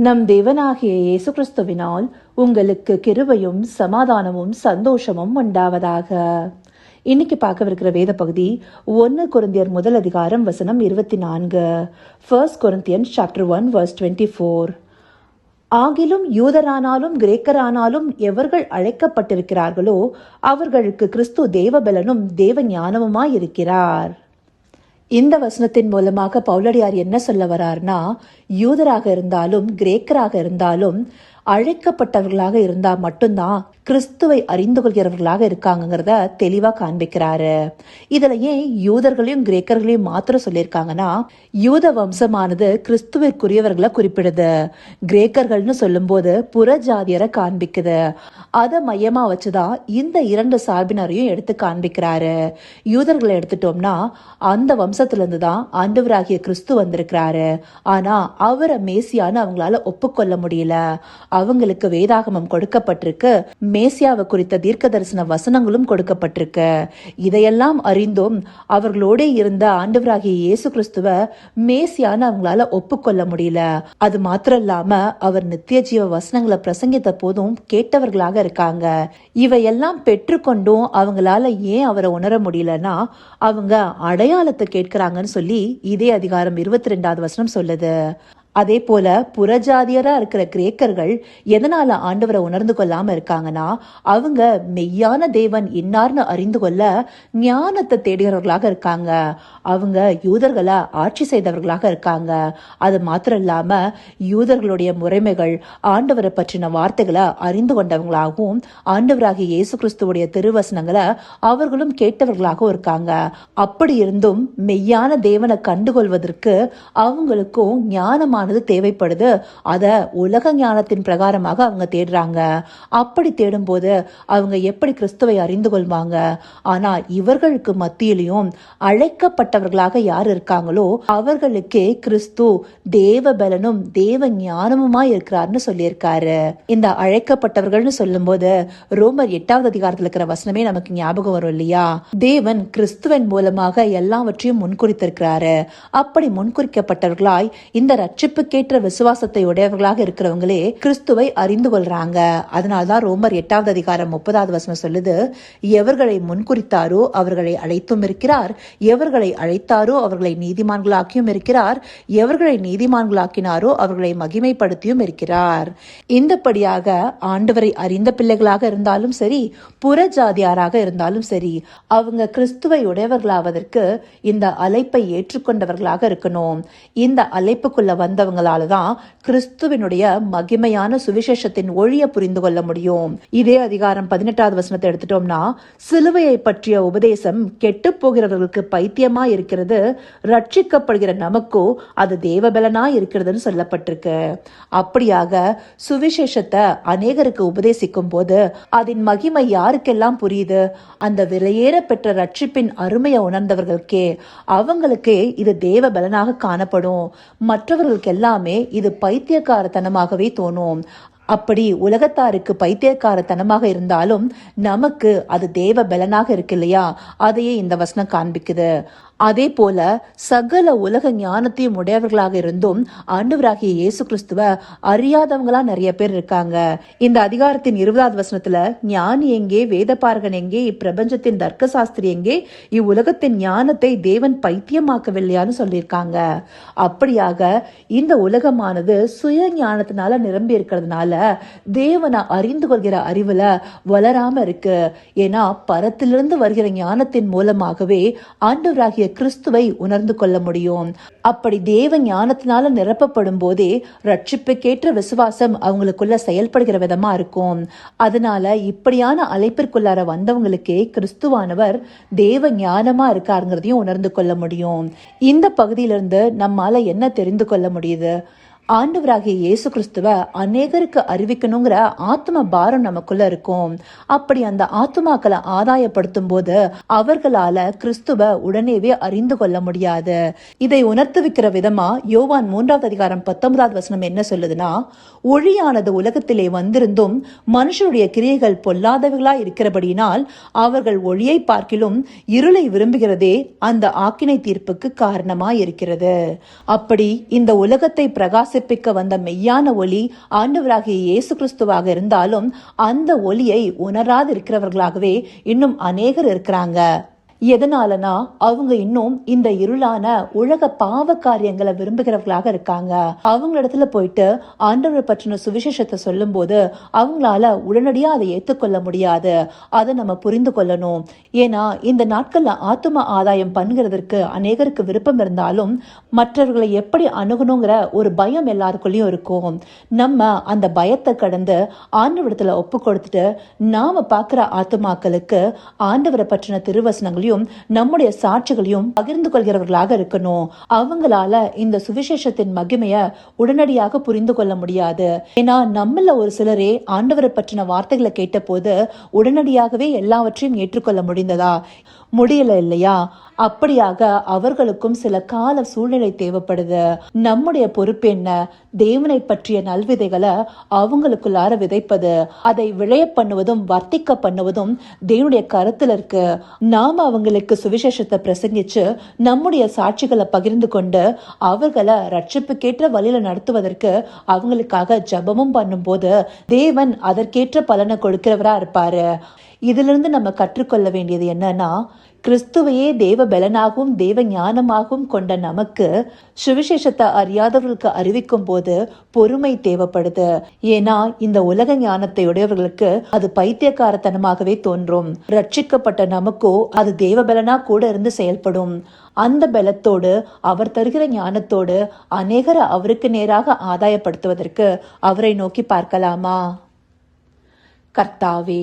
நம் தேவனாகிய இயேசு கிறிஸ்துவினால் உங்களுக்கு கிருபையும் சமாதானமும் சந்தோஷமும் உண்டாவதாக. இன்னைக்கு பார்க்கவிருக்கிற வேத பகுதி ஒன்று குருந்தியர் முதல் அதிகாரம் வசனம் இருபத்தி நான்கு first Corinthian chapter one verse twenty four ஆகிலும் யூதரானாலும் கிரேக்கரானாலும் எவர்கள் அழைக்கப்பட்டிருக்கிறார்களோ அவர்களுக்கு கிறிஸ்து தேவபலனும் தேவ ஞானமுமாயிருக்கிறார் இந்த வசனத்தின் மூலமாக பவுலடியார் என்ன சொல்ல வரார்னா யூதராக இருந்தாலும் கிரேக்கராக இருந்தாலும் அழைக்கப்பட்டவர்களாக இருந்தால் மட்டும்தான் கிறிஸ்துவை அறிந்து கொள்கிறவர்களாக இருக்காங்கிறத தெளிவாக காண்பிக்கிறாரு. இதுல ஏன் யூதர்களையும் கிரேக்கர்களையும் மாத்திரம் சொல்லியிருக்காங்கன்னா யூத வம்சமானது கிறிஸ்துவிற்குரியவர்களை குறிப்பிடுது. கிரேக்கர்கள்னு சொல்லும்போது புற ஜாதியரை காண்பிக்குது. அதை மையமாக வச்சுதான் இந்த இரண்டு சார்பினரையும் எடுத்து காண்பிக்கிறாரு. யூதர்களை எடுத்துட்டோம்னா அந்த வம்சத்திலிருந்து தான் ஆண்டவராகிய கிறிஸ்து வந்திருக்கிறாரு. ஆனால் அவரை மேசியான்னு அவங்களால ஒப்புக்கொள்ள முடியல. அவங்களுக்கு வேதாகமம் கொடுக்கப்பட்டிருக்கு. மேசியாவை குறித்த தீர்க்க தரிசன வசனங்களும் கொடுக்கப்பட்டிருக்கு. இதையெல்லாம் அறிந்தும் அவர்களோட இருந்த ஆண்டவராகிய இயேசு கிறிஸ்துவ மேசியான்னு அவங்களால ஒப்புக்கொள்ள முடியல. அது மாத்திரம் இல்லாம அவர் நித்திய ஜீவ வசனங்களை பிரசங்கித்த போதும் கேட்டவர்களாக இருக்காங்க. இவையெல்லாம் பெற்றுக்கொண்டும் அவங்களால ஏன் அவரை உணர முடியலன்னா அவங்க அடையாளத்தை கேட்கிறாங்கன்னு சொல்லி இதே அதிகாரம் இருபத்தி ரெண்டாவது வசனம் சொல்லுது. அதே போல புறஜாதியரா இருக்கிற கிரேக்கர்கள் எதனால ஆண்டவரை உணர்ந்து கொள்ளாம இருக்காங்கன்னா அவங்க மெய்யான தேவன் இன்னார்னு அறிந்து கொள்ள ஞானத்தை தேடுகிறவர்களாக இருக்காங்க. அவங்க யூதர்களை ஆட்சி செய்தவர்களாக இருக்காங்க. அது மாத்திரம் இல்லாம யூதர்களுடைய முறைமைகள் ஆண்டவரை பற்றின வார்த்தைகளை அறிந்து கொண்டவங்களாகவும் ஆண்டவராகிய இயேசு கிறிஸ்துவோடைய திருவசனங்களை அவர்களும் கேட்டவர்களாகவும் இருக்காங்க. அப்படி இருந்தும் மெய்யான தேவனை கண்டுகொள்வதற்கு அவங்களுக்கும் ஞானமான ஞானமானது தேவைப்படுது. அதை உலக ஞானத்தின் பிரகாரமாக அவங்க தேடுறாங்க. அப்படி தேடும்போது அவங்க எப்படி கிறிஸ்துவை அறிந்து கொள்வாங்க? ஆனால் இவர்களுக்கு மத்தியிலையும் அழைக்கப்பட்டவர்களாக யார் இருக்காங்களோ அவர்களுக்கே கிறிஸ்து தேவ பலனும் தேவ ஞானமுமா இருக்கிறார்னு சொல்லியிருக்காரு. இந்த அழைக்கப்பட்டவர்கள்னு சொல்லும்போது ரோமர் எட்டாவது அதிகாரத்தில் இருக்கிற வசனமே நமக்கு ஞாபகம் வரும் இல்லையா? தேவன் கிறிஸ்துவின் மூலமாக எல்லாவற்றையும் முன்குறித்திருக்கிறாரு. அப்படி முன்குறிக்கப்பட்டவர்களாய் இந்த ரட்சி ரட்சிப்புக்கேற்ற விசுவாசத்தை உடையவர்களாக இருக்கிறவங்களே கிறிஸ்துவை அறிந்து கொள்றாங்க. அதனால்தான் ரோமர் எட்டாவது அதிகாரம் முப்பதாவது வசனம் சொல்லுது எவர்களை முன்குறித்தாரோ அவர்களை அழைத்தும் இருக்கிறார். எவர்களை அழைத்தாரோ அவர்களை நீதிமான்களாக்கியும் இருக்கிறார். எவர்களை நீதிமான்களாக்கினாரோ அவர்களை மகிமைப்படுத்தியும் இருக்கிறார். இந்தபடியாக ஆண்டவரை அறிந்த பிள்ளைகளாக இருந்தாலும் சரி புற ஜாதியாராக இருந்தாலும் சரி அவங்க கிறிஸ்துவை உடையவர்களாவதற்கு இந்த அழைப்பை ஏற்றுக்கொண்டவர்களாக இருக்கணும். இந்த அழைப்புக்குள்ள வந்த வந்தவங்களால தான் கிறிஸ்துவனுடைய மகிமையான சுவிசேஷத்தின் ஒழிய புரிந்து கொள்ள முடியும். இதே அதிகாரம் பதினெட்டாவது வசனத்தை எடுத்துட்டோம்னா சிலுவையை பற்றிய உபதேசம் கெட்டு போகிறவர்களுக்கு பைத்தியமா இருக்கிறது ரட்சிக்கப்படுகிற நமக்கோ அது தேவபலனா இருக்கிறதுன்னு சொல்லப்பட்டிருக்கு. அப்படியாக சுவிசேஷத்தை அநேகருக்கு உபதேசிக்கும் போது அதன் மகிமை யாருக்கெல்லாம் புரியுது? அந்த விலையேற பெற்ற ரட்சிப்பின் அருமையை உணர்ந்தவர்களுக்கே அவங்களுக்கே இது தேவ பலனாக காணப்படும். மற்றவர்களுக்கு எல்லாமே இது பைத்தியக்காரத்தனமாகவே தோணும். அப்படி உலகத்தாருக்கு பைத்தியக்காரத்தனமாக இருந்தாலும் நமக்கு அது தேவ பலனாக இருக்கு இல்லையா? அதையே இந்த வசனம் காண்பிக்குது. அதே போல சகல உலக ஞானத்தையும் உடையவர்களாக இருந்தும் ஆண்டவராகிய இயேசு கிறிஸ்துவ அறியாதவங்களா நிறைய பேர் இருக்காங்க. இந்த அதிகாரத்தின் இருபதாவது வசனத்துல ஞானி எங்கே வேதபாரகன் எங்கே இப்பிரபஞ்சத்தின் தர்க்க சாஸ்திரி எங்கே இவ்வுலகத்தின் ஞானத்தை தேவன் பைத்தியமாக்கவில்லையான்னு சொல்லியிருக்காங்க. அப்படியாக இந்த உலகமானது சுய ஞானத்தினால நிரம்பி இருக்கிறதுனால தேவனை அறிந்து கொள்கிற அறிவுல வளராம இருக்கு. ஏன்னா பரத்திலிருந்து வருகிற ஞானத்தின் மூலமாகவே ஆண்டவராகிய கிறிஸ்துவை உணர்ந்து கொள்ள முடியும். அப்படி தேவ ஞானத்தினால நிரப்பப்படும் போதே ரட்சிப்புக்கேற்ற விசுவாசம் அவங்களுக்குள்ள செயல்படுகிற விதமா இருக்கும். அதனால இப்படியான அழைப்பிற்குள்ளார வந்தவங்களுக்கே கிறிஸ்துவானவர் தேவ ஞானமா இருக்காருங்கிறதையும் உணர்ந்து கொள்ள முடியும். இந்த பகுதியிலிருந்து நம்மால என்ன தெரிந்து கொள்ள முடியுது? ஆண்டவராகிய இயேசு கிறிஸ்துவ அநேகருக்கு அறிவிக்கணுங்கிற ஆத்ம பாரம் நமக்குள்ள இருக்கும். அப்படி அந்த ஆத்மாக்களை ஆதாயப்படுத்தும் போது அவர்களால கிறிஸ்துவ உடனேவே அறிந்து கொள்ள முடியாது. இதை உணர்த்துவிக்கிற விதமா யோவான் மூன்றாவது அதிகாரம் பத்தொன்பதாவது வசனம் என்ன சொல்லுதுன்னா ஒளியானது உலகத்திலே வந்திருந்தும் மனுஷருடைய கிரியைகள் பொல்லாதவர்களா இருக்கிறபடியினால் அவர்கள் ஒளியை பார்க்கிலும் இருளை விரும்புகிறதே அந்த ஆக்கினை தீர்ப்புக்கு காரணமா இருக்கிறது அப்படி இந்த உலகத்தை பிரகாசி வாசிப்பிக்க வந்த மெய்யான ஒளி ஆண்டவராகிய இயேசு கிறிஸ்துவாக இருந்தாலும் அந்த ஒளியை உணராது இருக்கிறவர்களாகவே இன்னும் அநேகர் இருக்கிறாங்க. எதனாலனா அவங்க இன்னும் இந்த இருளான உலக பாவ காரியங்களை விரும்புகிறவர்களாக இருக்காங்க. அவங்க இடத்துல போயிட்டு ஆண்டவரை பற்றின சுவிசேஷத்தை சொல்லும்போது அவங்களால உடனடியா அதை ஏத்துக்கொள்ள முடியாது. அதை நம்ம புரிந்து கொள்ளணும். ஏன்னா இந்த நாட்கள்ல ஆத்தும ஆதாயம் பண்ணுகிறதற்கு அநேகருக்கு விருப்பம் இருந்தாலும் மற்றவர்களை எப்படி அணுகணுங்கிற ஒரு பயம் எல்லாருக்குள்ளயும் இருக்கும். நம்ம அந்த பயத்தை கடந்து ஆண்டவரிடத்துல ஒப்பு கொடுத்துட்டு நாம பார்க்குற ஆத்துமாக்களுக்கு ஆண்டவரை பற்றின திருவசனங்களையும் நம்முடைய சாட்சிகளையும் பகிர்ந்து கொள்கிறவர்களாக இருக்கணும். அவங்களால இந்த சுவிசேஷத்தின் மகிமைய உடனடியாக புரிந்து கொள்ள முடியாது. ஏன்னா நம்மள ஒரு சிலரே ஆண்டவரை பற்றின வார்த்தைகளை கேட்டபோது உடனடியாகவே எல்லாவற்றையும் ஏற்றுக்கொள்ள முடிந்ததா? முடியல இல்லையா? அப்படியாக அவர்களுக்கும் சில கால சூழ்நிலை தேவைப்படுது. நம்முடைய பொறுப்பு என்ன? தேவனை பற்றிய நல்விதைகளை அவங்களுக்குள்ளார விதைப்பது. அதை விளைய பண்ணுவதும் வர்த்திக்க பண்ணுவதும் தேவனுடைய கருத்துல இருக்கு. நாம அவங்களுக்கு சுவிசேஷத்தை பிரசங்கிச்சு நம்முடைய சாட்சிகளை பகிர்ந்து கொண்டு அவர்களை ரட்சிப்புக்கேற்ற வழியில நடத்துவதற்கு அவங்களுக்காக ஜெபமும் பண்ணும்போது தேவன் அதற்கேற்ற பலனை கொடுக்கிறவரா இருப்பாரு. இதிலிருந்து நம்ம கற்றுக்கொள்ள வேண்டியது என்னன்னா கிறிஸ்துவையே தேவ பலனாகவும் தேவ ஞானமாகவும் கொண்ட நமக்கு சுவிசேஷத்தை அறியாதவர்களுக்கு அறிவிக்கும் போது பொறுமை தேவைப்படுது. ஏன்னா இந்த உலக ஞானத்தை உடையவர்களுக்கு அது பைத்தியக்காரத்தனமாகவே தோன்றும். ரட்சிக்கப்பட்ட நமக்கோ அது தேவ பலனா கூட இருந்து செயல்படும். அந்த பலத்தோடு அவர் தருகிற ஞானத்தோடு அநேகரை அவருக்கு நேராக ஆதாயப்படுத்துவதற்கு அவரை நோக்கி பார்க்கலாமா? கர்த்தாவே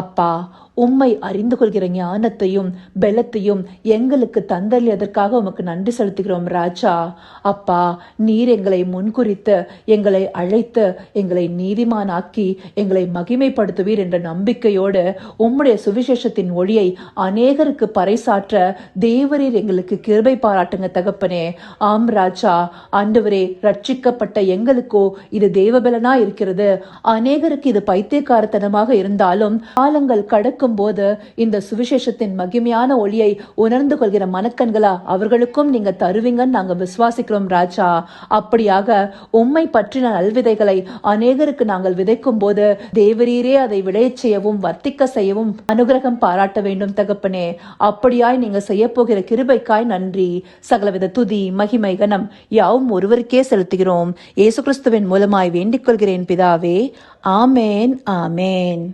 அப்பா உம்மை அறிந்து கொள்கிற ஞானத்தையும் பலத்தையும் எங்களுக்கு தந்தளியதற்காக உமக்கு நன்றி செலுத்துகிறோம் ராஜா. அப்பா நீர் எங்களை முன்குறித்து எங்களை அழைத்து எங்களை நீதிமானாக்கி எங்களை மகிமைப்படுத்துவீர் என்ற நம்பிக்கையோடு உம்முடைய சுவிசேஷத்தின் ஒளியை அநேகருக்கு பறைசாற்ற தேவரீர் எங்களுக்கு கிருபை பாராட்டுங்க தகப்பனே. ஆம் ராஜா. ஆண்டவரே ரட்சிக்கப்பட்ட எங்களுக்கோ இது தேவபலனா இருக்கிறது அநேகருக்கு இது பைத்தியக்காரத்தனமாக இருந்தாலும் காலங்கள் கடக்கும் போது இந்த சுவிசேஷத்தின் மகிமையான ஒளியை உணர்ந்து கொள்கிற மனக்கண்களா அவர்களுக்கும் நீங்க தருவீங்கன்னு நாங்க விசுவாசிக்கிறோம் ராஜா. அப்படியாக உம்மை பற்றின நல்விதைகளை அநேகருக்கு நாங்கள் விதைக்கும் போது தேவரீரே அதை விளையச் செய்யவும் வர்த்திக்க செய்யவும் அனுகிரகம் பாராட்ட வேண்டும் தகப்பனே. அப்படியாய் நீங்க செய்ய போகிற கிருபைக்காய் நன்றி. சகலவித துதி மகிமை கனம் யாவும் ஒருவருக்கே செலுத்துகிறோம். இயேசு கிறிஸ்துவின் மூலமாய் வேண்டிக் கொள்கிறேன் பிதாவே. ஆமேன் ஆமேன்.